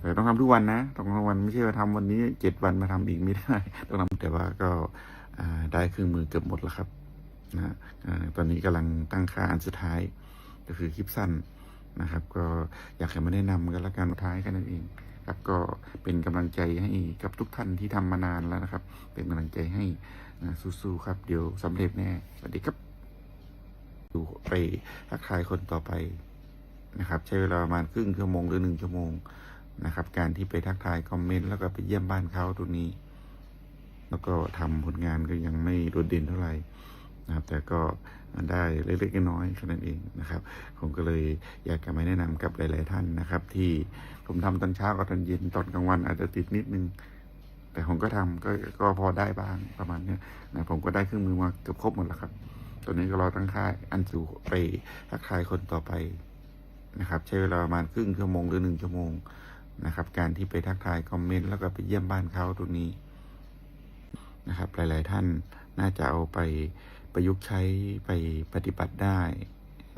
แต่ต้องทำทุกวันนะต้องทำวันไม่ใช่ว่าทำวันนี้เจ็ดวันมาทำอีกไม่ได้ ต้องทำแต่ว่าก็ได้เครื่องมือเกือบหมดแล้วครับนะอตอนนี้กำลังตั้งค่าอันสุดท้าย ก็คือคลิปสั้นนะครับ ก็อยากให้มาแนะนำกันละกันท้ายกันนั่นเองครับก็เป็นกำลังใจให้กับทุกท่านที่ทำมานานแล้วนะครับ เป็นกำลังใจให้สู้ๆครับ เดี๋ยวสำเร็จแน่สวัสดีครับดูไปทักทายคนต่อไปนะครับ ใช้เวลาประมาณครึ่งชั่วโมงหรือหนึ่งชั่วโมง นะครับ การที่ไปทักทายคอมเมนต์แล้วก็ไปเยี่ยมบ้านเขาตรงนี้ แล้วก็ทำผลงานก็ยังไม่โดดเด่นเท่าไหร่นะครับ แต่ก็ได้เล็กๆน้อยๆแค่นั้นเองนะครับ ผมก็เลยอยากจะมาแนะนำกับหลาย ๆ ท่านนะครับ ที่ผมทำตอนเช้ากับตอนเย็นตอนกลางวันอาจจะติดนิดนึง แต่ผมก็ทำก็ก็พอได้บ้างประมาณนี้นะผมก็ได้เครื่องมือมาเกือบครบหมดแล้วครับตอนนี้ก็รอตั้งค่ายอันสู่ไปทักทายคนต่อไปนะครับ ใช้เวลาประมาณครึ่งชั่วโมงหรือหนึ่งชั่วโมง นะครับ การที่ไปทักทายคอมเมนต์แล้วก็ไปเยี่ยมบ้านเขาตรงนี้นะครับ หลาย ๆ ท่านน่าจะเอาไปประยุกต์ใช้ไปปฏิบัติได้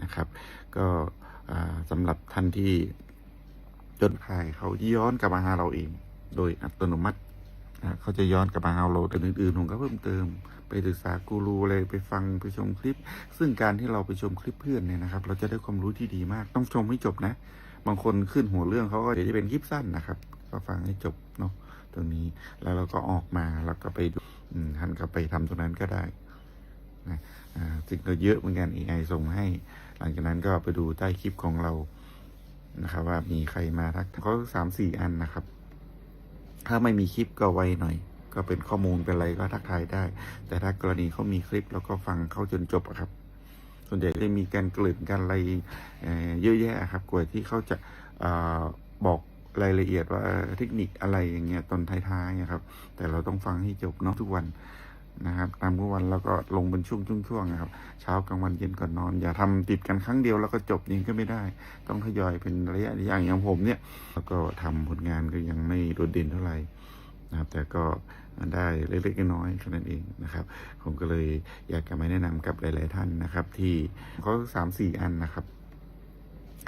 นะครับ ก็สำหรับท่านที่จนขายเขาย้อนกลับมาหาเราเอง โดยอัตโนมัตินะเขาจะย้อนกลับมาหาเราแต่อื่นๆผมก็เพิ่มเติม ไปศึกษากูรูอะไรไปฟังไปชมคลิป ซึ่งการที่เราไปชมคลิปเพื่อนเนี่ยนะครับ เราจะได้ความรู้ที่ดีมาก ต้องชมให้จบนะ บางคนขึ้นหัวเรื่องเขาก็เดี๋ยวจะเป็นคลิปสั้นนะครับ ก็ฟังให้จบเนาะตรงนี้แล้วเราก็ออกมาแล้วก็ไปดูอืมท่านก็ไปทำตรงนั้นก็ได้นะสิ่งก็เยอะเหมือนกัน AI ส่งให้ หลังจากนั้นก็ไปดูใต้คลิปของเรานะครับ ว่ามีใครมาทักเขาสามสี่อันนะครับ ถ้าไม่มีคลิปก็ไวหน่อย ก็เป็นข้อมูลเป็นอะไรก็ทักทายได้ แต่ถ้ากรณีเขามีคลิปแล้วก็ฟังเขาจนจบครับ ส่วนใหญ่จะมีการกลืนกันอะไรเยอะแยะครับกว่าที่เขาจะอบอกรายละเอียดว่าเทคนิคอะไรอย่างเงี้ยตอนท้ายๆครับ แต่เราต้องฟังให้จบเนาะทุกวันนะครับตามทุกวันแล้วก็ลงเป็นช่วงๆนะครับ เช้ากลางวันเย็นก่อนนอน อย่าทำติดกันครั้งเดียวแล้วก็จบยิงก็ไม่ได้ ต้องทยอยเป็นระยะอย่างอย่างผมเนี่ยแล้วก็ทำผลงานก็ยังไม่โดดเด่นเท่าไหร่นะครับ แต่ก็ ได้เล็กๆน้อยๆแค่นั้นเองนะครับ ผมก็เลยอยากจะมาแนะนำกับหลาย ๆ ท่านนะครับ ที่เขาสามสี่อันนะครับ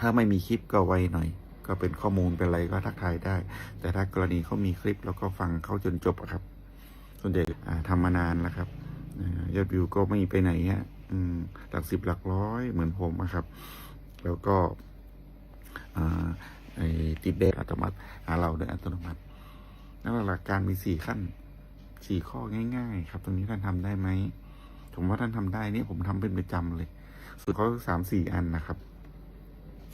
ถ้าไม่มีคลิปก็ไวหน่อย ก็เป็นข้อมูลเป็นอะไรก็ทักทายได้ แต่ถ้ากรณีเขามีคลิปแล้วก็ฟังเขาจนจบครับ ส่วนใหญ่ทำมานานแล้วครับยอดวิวก็ไม่ไปไหนฮะหลักสิบหลักร้อยเหมือนผมอะครับ แล้วก็ติดเดทอัตโนมัติหาเราโดยอัตโนมัตินั่นหลักการมีสี่ขั้น สี่ข้อง่าย ๆ ครับ ตรงนี้ท่านทำได้ไหมผมว่าท่านทำได้นี่ผมทำเป็นประจำเลยสุดเขาสามสี่อันนะครับ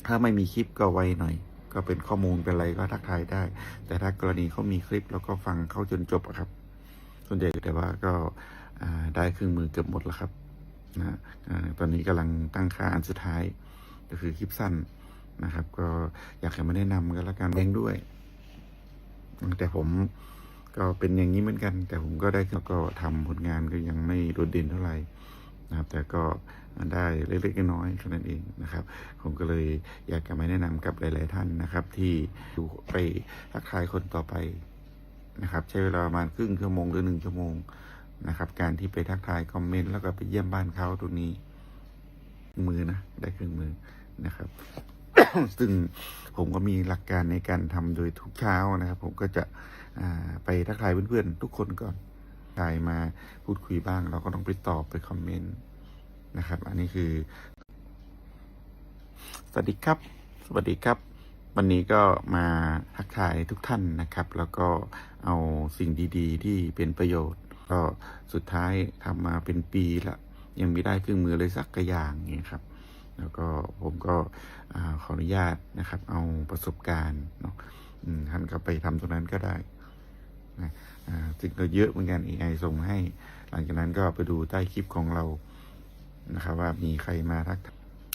ถ้าไม่มีคลิปก็ไวหน่อย ก็เป็นข้อมูลเป็นอะไรก็ทักทายได้ แต่ถ้ากรณีเขามีคลิปแล้วก็ฟังเขาจนจบครับ ส่วนใหญ่แต่ว่าก็ได้เครื่องมือเกือบหมดแล้วครับนะตอนนี้กำลังตั้งค่าอันสุดท้าย ก็คือคลิปสั้นนะครับ ก็อยากให้มาแนะนำกันละกันเองด้วย แต่ผม ก็เป็นอย่างนี้เหมือนกัน แต่ผมก็ได้แล้วก็ทำผลงานก็ยังไม่โดดเด่นเท่าไหร่นะครับแต่ก็ได้เล็กๆน้อยๆแค่นั้นเองนะครับ ผมก็เลยอยากจะมาแนะนำกับหลาย ๆ ท่านนะครับ ที่ดูไปทักทายคนต่อไปนะครับ ใช้เวลาประมาณครึ่งชั่วโมงหรือหนึ่งชั่วโมงนะครับ การที่ไปทักทายคอมเมนต์แล้วก็ไปเยี่ยมบ้านเขาตรงนี้ มือนะได้เครื่องมือนะครับซึ่งผมก็มีหลักการในการทำโดยทุกเช้านะครับ ผมก็จะ ไปทักทายเพื่อนๆ ทุกคนก่อนทายมาพูดคุยบ้าง เราก็ต้องไปตอบไปคอมเมนต์นะครับ อันนี้คือ สวัสดีครับ สวัสดีครับ วันนี้ก็มาทักทายทุกท่านนะครับ แล้วก็เอาสิ่งดีๆ ที่เป็นประโยชน์ ก็สุดท้ายทำมาเป็นปีละยังไม่ได้เครื่องมือเลยสักกระอย่างเงี้ครับ แล้วก็ผมก็อขออนุญาตนะครับ เอาประสบการณ์เนาะอืมท่านก็ไปทำตรงนั้นก็ได้ นะสิ่งก็เยอะเหมือนกัน AI ส่งให้ หลังจากนั้นก็ไปดูใต้คลิปของเรานะครับ ว่ามีใครมาทัก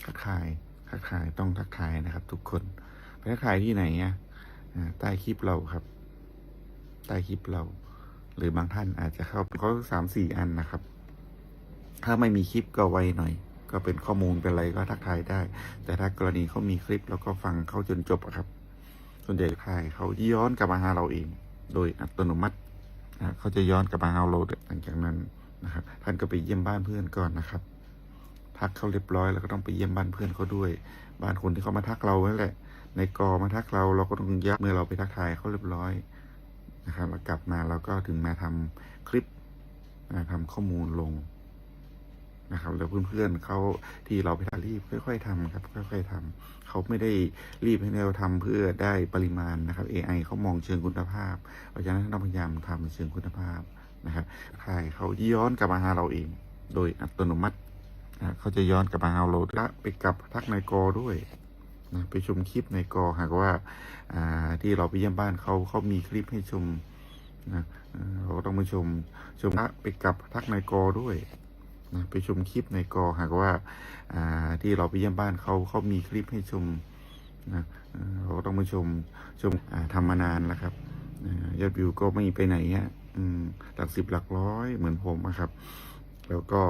ทักทายทักทายต้องทักทายนะครับ ทุกคนไปทักทายที่ไหนอะอ่าใต้คลิปเราครับ ใต้คลิปเรา หรือบางท่านอาจจะเข้าเขาสามสี่อันนะครับ ถ้าไม่มีคลิปก็ไวหน่อย ก็เป็นข้อมูลเป็นอะไรก็ทักทายได้ แต่ถ้ากรณีเขามีคลิป แล้วก็ฟังเขาจนจบครับ ส่วนใหญ่ทักทายเขาย้อนกลับมาหาเราเอง โดยอัตโนมัตินะเขาจะย้อนกลับมาเอาโลดหลังจากนั้นนะครับ ท่านก็ไปเยี่ยมบ้านเพื่อนก่อนนะครับ ทักเขาเรียบร้อยแล้วก็ต้องไปเยี่ยมบ้านเพื่อนเขาด้วย บ้านคนที่เขามาทักเรานั่นแหละ ในกอมาทักเราเราก็ต้องยักเมื่อเราไปทักทายเขาเรียบร้อยนะครับแล้วกลับมาเราก็ถึงมาทำคลิปนะทำข้อมูลลง นะครับแล้วเพื่อนๆเขาที่เราไปทำรีบค่อย ๆทำครับค่อยๆทำเขาไม่ได้รีบให้เราทำเพื่อได้ปริมาณนะครับ AI เขามองเชิงคุณภาพ เพราะฉะนั้นเราพยายามทำเชิงคุณภาพนะครับทายเขาย้อนกลับมาหาเราเอง โดยอัตโนมัตินะเขาจะย้อนกลับมาหาเราและไปกลับทักในกด้วยนะไปชมคลิปในกอหากว่าที่เราไปเยี่ยมบ้านเขาเขามีคลิปให้ชมนะเราก็ต้องไปชมชมและไปกลับทักในกด้วย นะไปชมคลิปในกอหากว่าที่เราไปเยี่ยมบ้านเขาเขามีคลิปให้ชมนะเราก็ต้องไปชมชมทำมานานแล้วครับยอดวิวก็ไม่ไปไหนอะหลักสิบหลักร้อยเหมือนผมอะครับ แล้วก็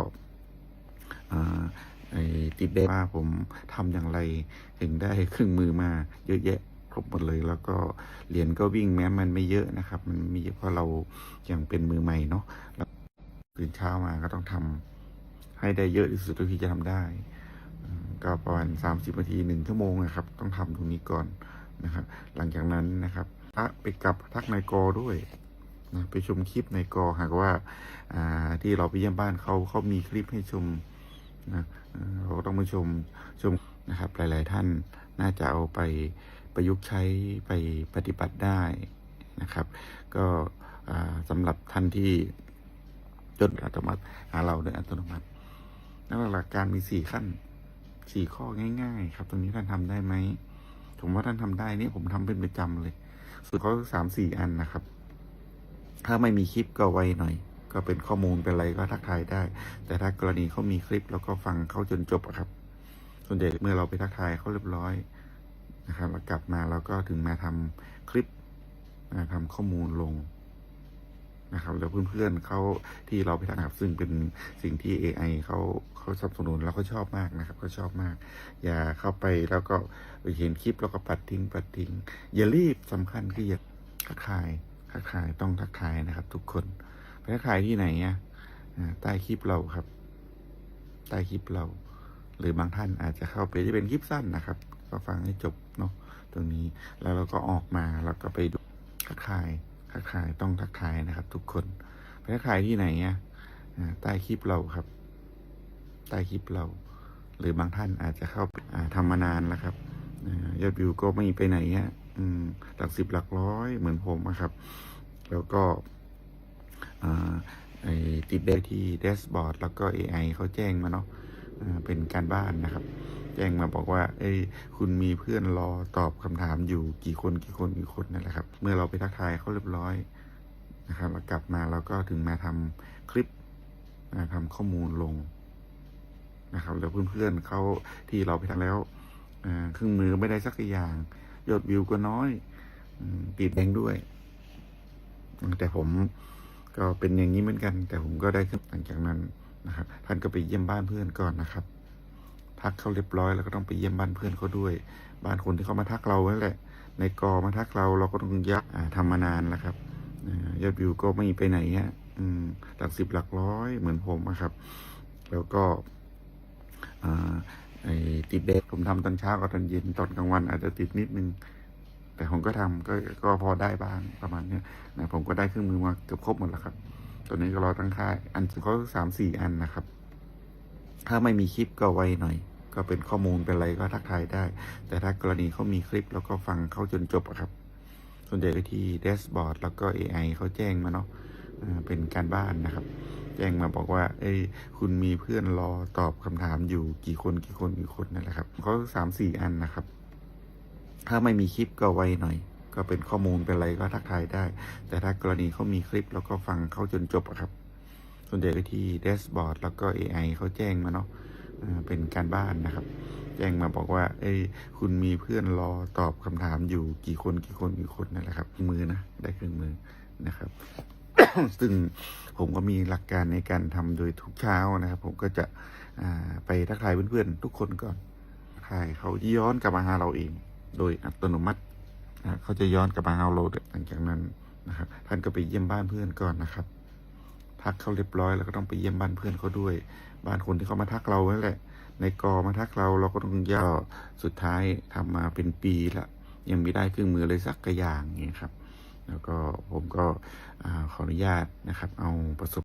ติดเดว่าผมทำอย่างไรถึงได้เครื่องมือมาเยอะแยะครบหมดเลย แล้วก็เหรียญก็วิ่งแม้มันไม่เยอะนะครับ มันมีเพราะเรายังเป็นมือใหม่เนาะตื่นเช้ามาก็ต้องทำ ให้ได้เยอะที่สุดที่จะทำได้ก็ประมาณสามสิบนาทีหนึ่งชั่วโมงนะครับ ต้องทำตรงนี้ก่อนนะครับ หลังจากนั้นนะครับไปกลับทักในกอด้วยนะไปชมคลิปในกอหากว่าอ่าที่เราไปเยี่ยมบ้านเขาเขามีคลิปให้ชมนะเราก็ต้องไปชมชมนะครับ หลาย ๆ ท่านน่าจะเอาไปประยุกต์ใช้ไปปฏิบัติได้นะครับ ก็สำหรับท่านที่จดอัตโนมัติหาเราโดยอัตโนมัติ แล้วหลักการมีสี่ขั้นสี่ข้อง่ายๆ ครับ ตรงนี้ท่านทำได้ไหมผมว่าท่านทำได้นี่ผมทำเป็นประจำเลย สุดเขาสามสี่อันนะครับ ถ้าไม่มีคลิปก็ไวหน่อย ก็เป็นข้อมูลเป็นอะไรก็ทักทายได้ แต่ถ้ากรณีเขามีคลิปแล้วก็ฟังเขาจนจบครับ ส่วนใหญ่เมื่อเราไปทักทายเขาเรียบร้อยนะครับแล้วกลับมาเราก็ถึงมาทำคลิปนะทำข้อมูลลง นะครับแล้วเพื่อนๆเขาที่เราไปทักนะครับซึ่งเป็นสิ่งที่ AI เขาเขาสนับสนุนแล้วก็ชอบมากนะครับเขาชอบมาก อย่าเข้าไปแล้วก็ไปเห็นคลิปแล้วก็ปัดทิ้งปัดทิ้ง อย่ารีบสำคัญคืออย่าทักทายทักทายต้องทักทายนะครับ ทุกคนไปทักทายที่ไหนอะอ่าใต้คลิปเราครับ ใต้คลิปเรา หรือบางท่านอาจจะเข้าไปที่เป็นคลิปสั้นนะครับ ก็ฟังให้จบเนาะตรงนี้แล้วเราก็ออกมาแล้วก็ไปดูทักทาย ทักทายต้องทักทายนะครับ ทุกคนไปทักทายที่ไหนอะอ่าใต้คลิปเราครับ ใต้คลิปเรา หรือบางท่านอาจจะเข้าทำมานานแล้วครับยอดวิวก็ไม่ไปไหนอะหลักสิบหลักร้อยเหมือนผมอะครับ แล้วก็ติดได้ที่แดชบอร์ดแล้วก็ AI เขาแจ้งมาเนาะ เป็นการบ้านนะครับ แจ้งมาบอกว่าเอ้ยคุณมีเพื่อนรอตอบคำถามอยู่กี่คนกี่คนกี่คนนั่นแหละครับ เมื่อเราไปทักทายเขาเรียบร้อยนะครับแล้วกลับมาเราก็ถึงมาทำคลิปนะทำข้อมูลลงนะครับ แล้วเพื่อนๆเขาที่เราไปทำแล้วเครื่องมือไม่ได้สักอย่างยอดวิวก็น้อยอติดแดงด้วย แต่ผมก็เป็นอย่างนี้เหมือนกัน แต่ผมก็ได้ขึ้นหลังจากนั้น นะครับ ท่านก็ไปเยี่ยมบ้านเพื่อนก่อนนะครับ ทักเขาเรียบร้อยแล้วก็ต้องไปเยี่ยมบ้านเพื่อนเขาด้วย บ้านคนที่เขามาทักเรานั่นแหละ ในกอมาทักเราเราก็ต้องยักทำมานานแล้วครับยอดวิวก็ไม่ไปไหนอะหลักสิบหลักร้อยเหมือนผมอะครับ แล้วก็ติดเด็กผมทำตอนเช้ากับตอนเย็นตอนกลางวันอาจจะติดนิดนึง แต่ผมก็ทำก็ก็พอได้บ้างประมาณเนี้ยนะผมก็ได้เครื่องมือมาเกือบครบหมดแล้วครับ ตัวนี้ก็รอตั้งค่ายอันเขาสามสี่อันนะครับ ถ้าไม่มีคลิปก็ไวหน่อย ก็เป็นข้อมูลเป็นอะไรก็ทักทายได้ แต่ถ้ากรณีเขามีคลิปแล้วก็ฟังเข้าจนจบครับ ส่วนใหญ่ก็ที่แดชบอร์ดแล้วก็ AI เขาแจ้งมาเนาะเป็นการบ้านนะครับ แจ้งมาบอกว่า เอ้ยคุณมีเพื่อนรอตอบคำถามอยู่กี่คนกี่คนกี่คนนั่นแหละครับเขาสามสี่อันนะครับ ถ้าไม่มีคลิปก็ไวหน่อย ก็เป็นข้อมูลเป็นอะไรก็ทักทายได้ แต่ถ้ากรณีเขามีคลิปแล้วก็ฟังเขาจนจบครับ ส่วนใหญ่ก็ที่แดชบอร์ดแล้วก็ AI เขาแจ้งมาเนาะเป็นการบ้านนะครับ แจ้งมาบอกว่า เอ้ยคุณมีเพื่อนรอตอบคำถามอยู่กี่คนกี่คนกี่คนนั่นแหละครับมือนะได้เครื่องมือนะครับ ซึ่งผมก็มีหลักการในการทำโดยทุกเช้านะครับ ผมก็จะไปทักทายเพื่อนๆทุกคนก่อนทักทายเขาย้อนกลับมาหาเราเอง โดยอัตโนมัติ นะเขาจะย้อนกลับมาเอาเราหลังจากนั้นนะครับ ท่านก็ไปเยี่ยมบ้านเพื่อนก่อนนะครับ ทักเขาเรียบร้อยแล้วก็ต้องไปเยี่ยมบ้านเพื่อนเขาด้วย บ้านคนที่เขามาทักเราไว้แหละ ในกอมาทักเราเราก็ต้องย่อสุดท้ายทำมาเป็นปีละยังไม่ได้เครื่องมือเลยสักกระอย่างเงี้ยครับ แล้วก็ผมก็ขออนุญาตนะครับ เอาประสบ